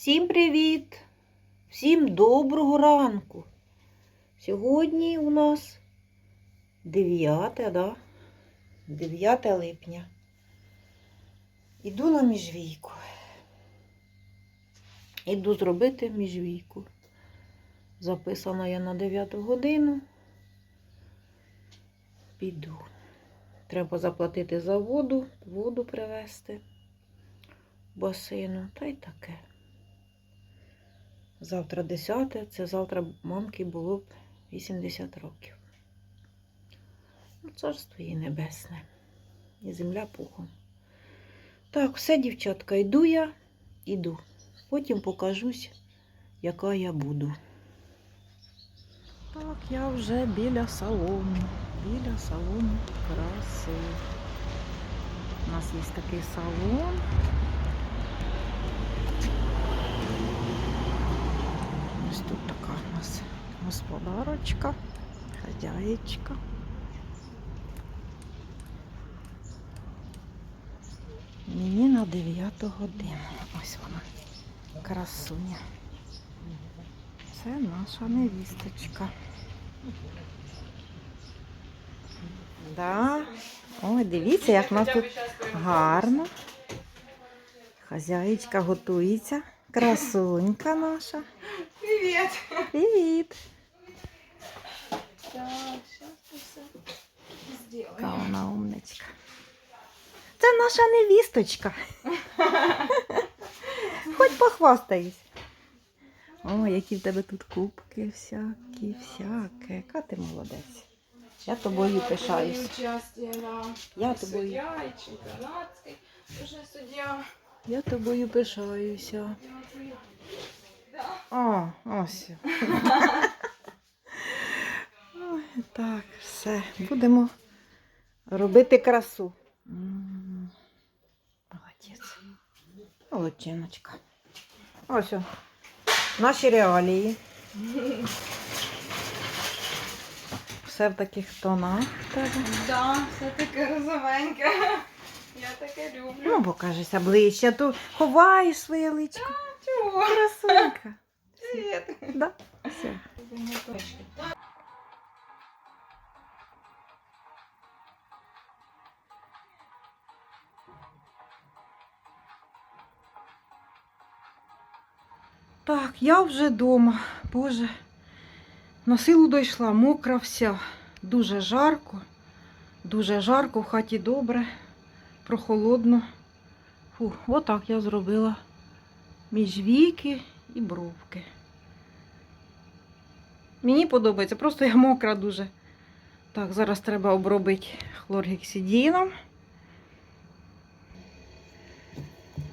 Всім привіт! Всім доброго ранку! Сьогодні у нас 9, да? 9 липня. Іду на міжвійку. Іду зробити міжвійку. Записана я на 9 годину. Піду. Треба заплатити за воду, воду привезти басейну, та й таке. Завтра 10, це завтра мамки було б 80 років. Ну, царство їй небесне. І земля пухом. Так, все, дівчатка, йду я, іду. Потім покажусь, яка я буду. Так, я вже біля салону. Біля салону краси. У нас є такий салон. Ось тут така у нас господарочка, хазяєчка. Мені на 9 годину. Ось вона, красуня. Це наша невісточка. Да. Ой, дивіться, як в нас тут гарно. Хазяєчка готується. Красунька наша. Привет! Привіт! Яка вона умничка. Це наша невісточка. Хоч похвастаюсь. О, які в тебе тут кубки всякі, всяке. Яка ти молодець. Я тобою пишаюсь. Я тобою, я тобою пишаюся. О, ось. Так, все. Будемо робити красу. Молодець. Молодчиночка. Ось. о, Наші реалії. Все в таких тонах. тебе. Да, все таке розовеньке. Я таке люблю. Ну, покажися ближче, то ховаєш своє личко. Чого? Красунька. Привіт. Да? Все. Так, я вже вдома. Боже, на силу дійшла, мокра вся. Дуже жарко, дуже жарко, в хаті добре, прохолодно. Фу, отак я зробила між віки і бровки. Мені подобається, просто я мокра дуже. Так, зараз треба обробити хлоргексидіном.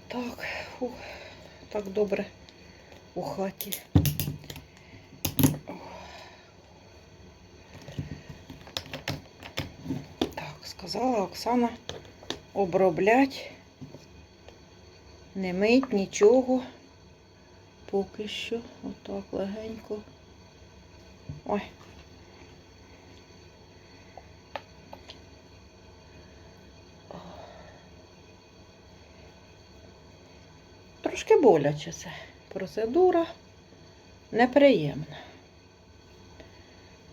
Так, фу, так добре у хаті. Так, сказала Оксана оброблять, не мить нічого. Поки що, отак легенько. Ой. Трошки боляче це. Процедура неприємна.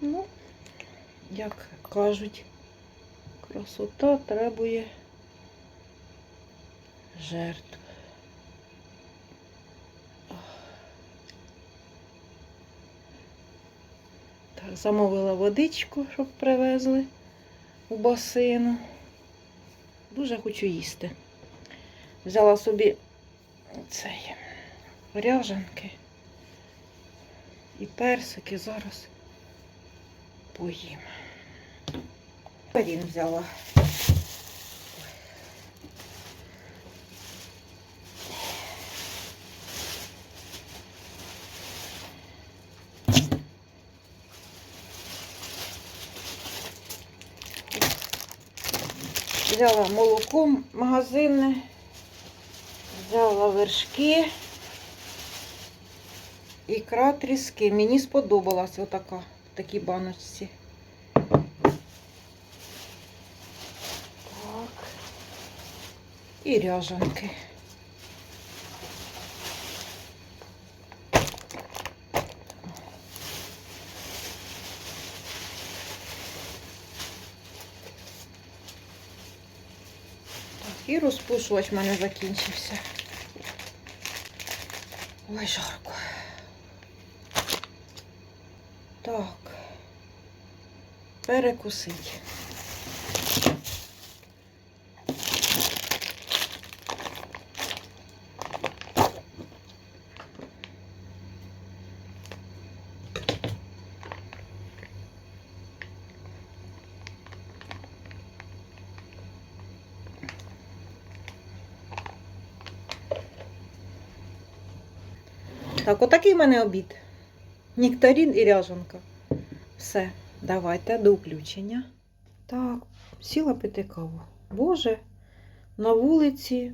Ну, як кажуть, красота требує жертв. Так, замовила водичку, щоб привезли у басейну. Дуже хочу їсти. Взяла собі цей ряжанки і персики зараз поїм. Він взяла. Взяла молоко магазинне, взяла вершки, Ікра тріски. Мені сподобалась отака, в такій баночці. Так. І ряжанки. І розпушувач в мене закінчився. Ой, жарко. Так. Перекусить. Так, отакий в мене обід. Нектарін і ряжанка. Все, давайте до включення. Так, сіла пити каву. Боже, на вулиці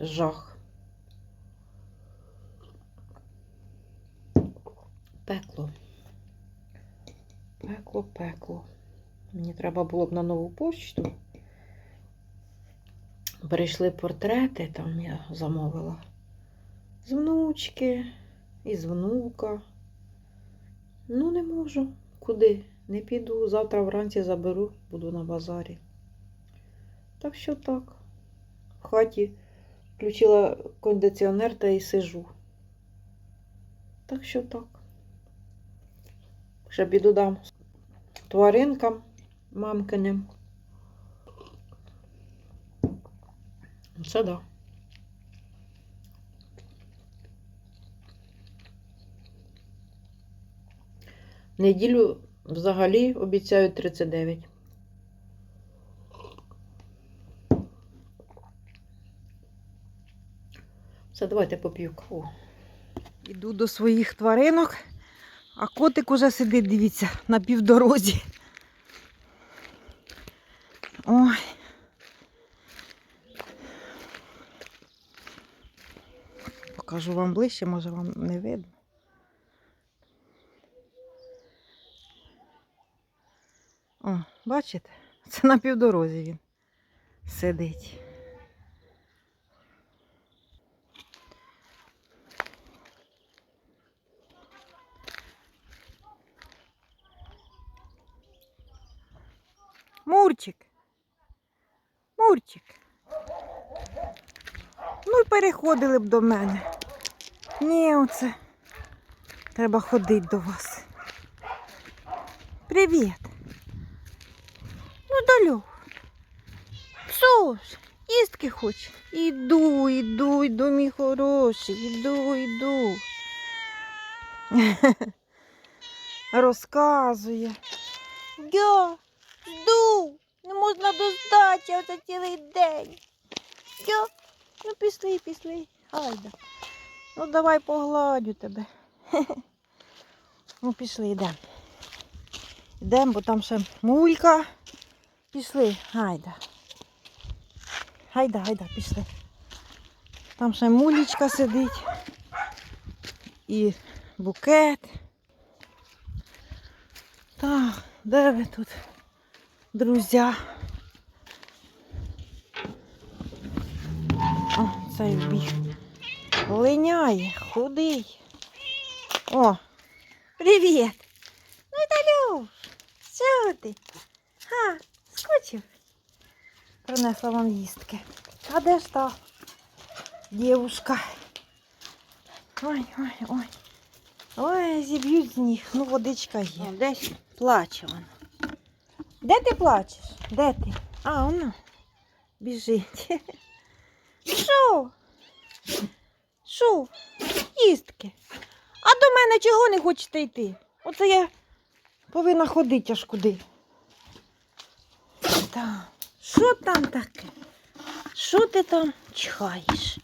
жах. Пекло. Пекло, пекло. Мені треба було б на нову почту. Перейшли портрети, там я замовила. З внучки і з внука. Ну, не можу. Куди? Не піду. Завтра вранці заберу, буду на базарі. Так що так. В хаті включила кондиціонер та і сижу. Так що так. Ще біду дам тваринкам мамкиним. Це да. Неділю взагалі обіцяють 39. Все, давайте поп'ю каву. Іду до своїх тваринок, а котик уже сидить, дивіться, на півдорозі. Ой. Покажу вам ближче, може вам не видно. О, бачите? Це на півдорозі він сидить. Мурчик. Мурчик. Ну і переходили б до мене. Ні, оце. Треба ходити до вас. Привіт. Ну, Далю. Ж, їстки хоч. Іду, іду, іду, мій хороший, іду, іду. Розказує. Я жду. Не можна до здачі оце цілий день. Я. Ну пішли, пішли. Хайда. Ну давай погладю тебе. Ну пішли, йдемо. Йдемо, бо там ще мулька. Пішли, гайда. Гайда, гайда, пішли. Там ще мулічка сидить. І букет. Так, де ви тут, друзі? О, цей біг. Линяє, худий. О, привіт. Ну, що ти? Ха, скучив? Принесла вам їстки. А де ж та дівушка? Ой, ой, ой. Ой, зіб'ють з них. Ну, водичка є. Десь плаче вона. Де ти плачеш? Де ти? А, воно біжить. Що? Що? Їстки. А до мене чого не хочете йти? Оце я повинна ходити аж куди. Так. Що там таке? Що ти там чхаєш?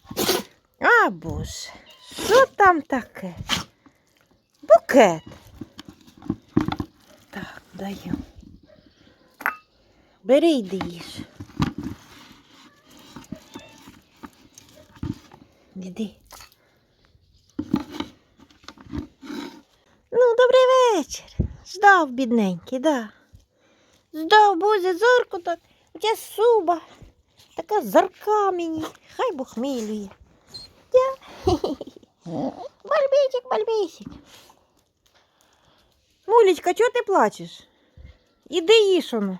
А, боже, що там таке? Букет. Так, даю. Бери йди їж. Іди. Ну, добрий вечір. Ждав, бідненький, да. Ждав, боже, зорку так. У тебе суба. Така зорка мені. Хай Бог милує. Я. Бальбісик, бальбісик. Мулечка, чого ти плачеш? Іди їж воно.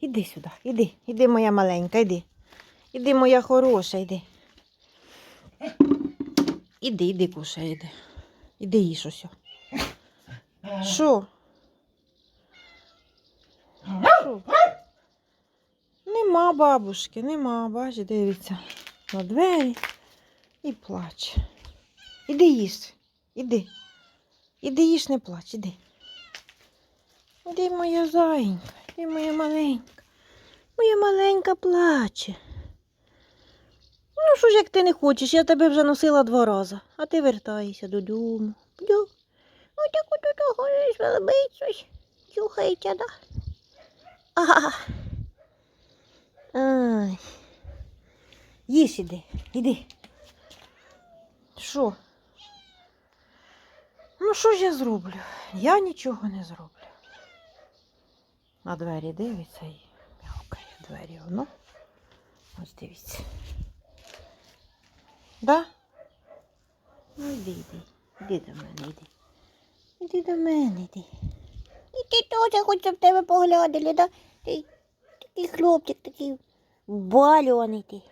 Іди сюди, іди, іди, моя маленька, іди. Іди, моя хороша, іди. Іди, іди, кушай, іди. Іди їж. Що? Що? Нема бабушки, нема, бач, дивиться на двері і плаче. Іди їж, іди. Іди їж, не плач, іди. Іди, моя зайенька, іди, моя маленька. Моя маленька плаче. Ну, що ж, як ти не хочеш, я тебе вже носила два рази, а ти вертаєшся додому. Дю. Отак от тут ходиш, велебить щось. Чухається, да? Ага. Ай. Їж іди, іди. Що? Ну, що ж я зроблю? Я нічого не зроблю. На двері дивиться і м'явкає двері воно. Ось дивіться. Да? Ну йди, йди. Іди до мене, йди. Іди до мене, йди. І ти теж хоч щоб тебе поглядали, да? Ти такий хлопчик, такий балюваний ти.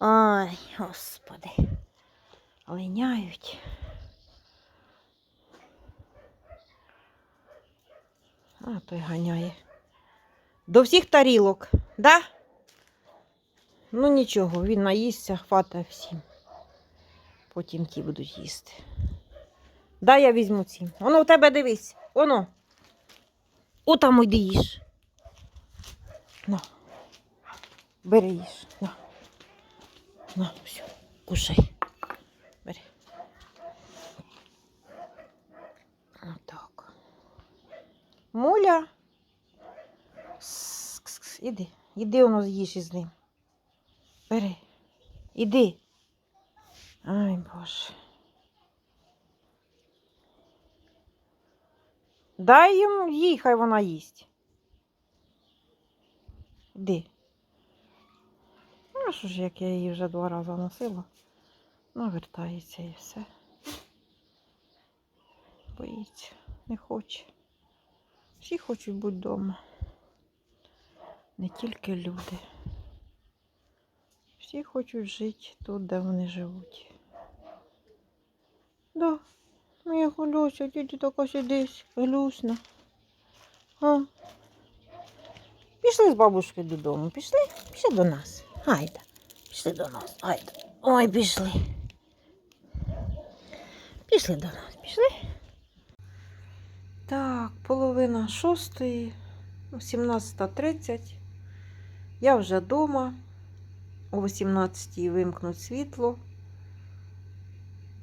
Ой, господи. Линяють. А той ганяє. До всіх тарілок, да? Ну нічого, він наїсться, хватає всім. Потім ті будуть їсти. Да, я візьму ці. Воно в тебе дивись. Воно. О, там йди їж. На. Бери їж. На. На, все, кушай. Бери. Отак. Муля. Кс-кс-кс. Іди. Іди воно з'їж із ним. Бери. Іди. Ай, Боже. Дай їм їй, хай вона їсть. Іди. Ну, що ж, як я її вже два рази носила, навертається і все. Боїться, не хоче. Всі хочуть бути вдома. Не тільки люди. Всі хочуть жити тут, де вони живуть. Да, моя Гулюся, діді така сидить, глюсна. А? Пішли з бабушкою додому. Пішли? Пішли до нас. Гайда. Пішли до нас. Гайда. Ой, пішли. Пішли до нас, пішли. Так, половина шостої, ну, 17.30. Я вже вдома. О 18-й вимкнуть світло.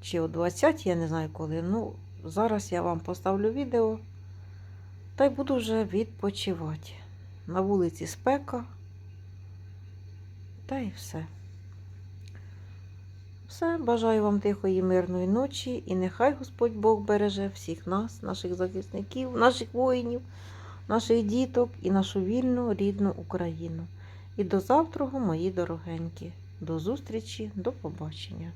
Чи о 20 я не знаю коли. Ну, зараз я вам поставлю відео. Та й буду вже відпочивати. На вулиці спека. Та й все. Все, бажаю вам тихої, мирної ночі і нехай Господь Бог береже всіх нас, наших захисників, наших воїнів, наших діток і нашу вільну рідну Україну. І до завтра, мої дорогенькі. До зустрічі, до побачення.